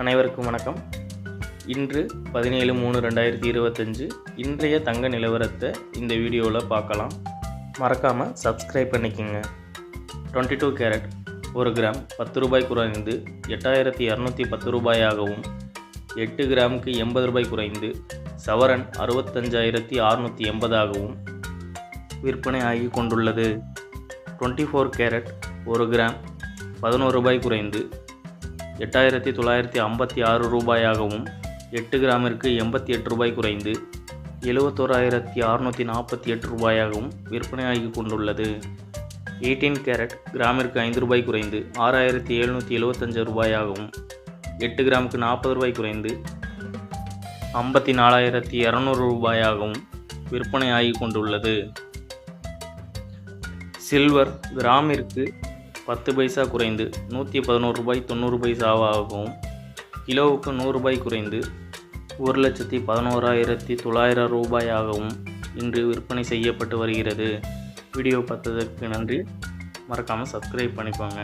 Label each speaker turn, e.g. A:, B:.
A: அனைவருக்கும் வணக்கம். இன்று பதினேழு மூணு ரெண்டாயிரத்தி இருபத்தஞ்சு இன்றைய தங்க நிலவரத்தை இந்த வீடியோவில் பார்க்கலாம். மறக்காமல் சப்ஸ்கிரைப் பண்ணிக்கோங்க. டுவெண்ட்டி டூ கேரட் ஒரு கிராம் பத்து ரூபாய் குறைந்து எட்டாயிரத்தி இரநூத்தி பத்து ரூபாயாகவும் எட்டு கிராமுக்கு எண்பது ரூபாய் குறைந்து சவரன் அறுபத்தஞ்சாயிரத்தி அறுநூற்றி எண்பதாகவும் விற்பனை ஆகி கொண்டுள்ளது. டுவெண்ட்டி ஃபோர் கேரட் ஒரு கிராம் பதினோரு ரூபாய் குறைந்து எட்டாயிரத்தி தொள்ளாயிரத்தி ஐம்பத்தி ஆறு ரூபாயாகவும் எட்டு கிராமிற்கு எண்பத்தி எட்டு ரூபாய் குறைந்து எழுவத்தோராயிரத்தி அறுநூற்றி நாற்பத்தி எட்டு ரூபாயாகவும் விற்பனையாகி கொண்டுள்ளது. எயிட்டீன் கேரட் கிராமிற்கு ஐந்து ரூபாய் குறைந்து ஆறாயிரத்தி எழுநூற்றி எழுபத்தஞ்சு ரூபாயாகவும் எட்டு கிராமுக்கு நாற்பது ரூபாய் குறைந்து ஐம்பத்தி நாலாயிரத்தி இரநூறு ரூபாயாகவும் விற்பனையாகி கொண்டுள்ளது. சில்வர் கிராமிற்கு பத்து பைசா குறைந்து நூற்றி பதினோரு ரூபாய் தொண்ணூறு பைசாவாகவும் கிலோவுக்கு நூறு ரூபாய் குறைந்து ஒரு லட்சத்தி பதினோராயிரத்தி தொள்ளாயிரம் ரூபாயாகவும் இன்று விற்பனை செய்யப்பட்டு வருகிறது. வீடியோ பார்த்ததற்கு நன்றி. மறக்காமல் சப்ஸ்கிரைப் பண்ணிக்கோங்க.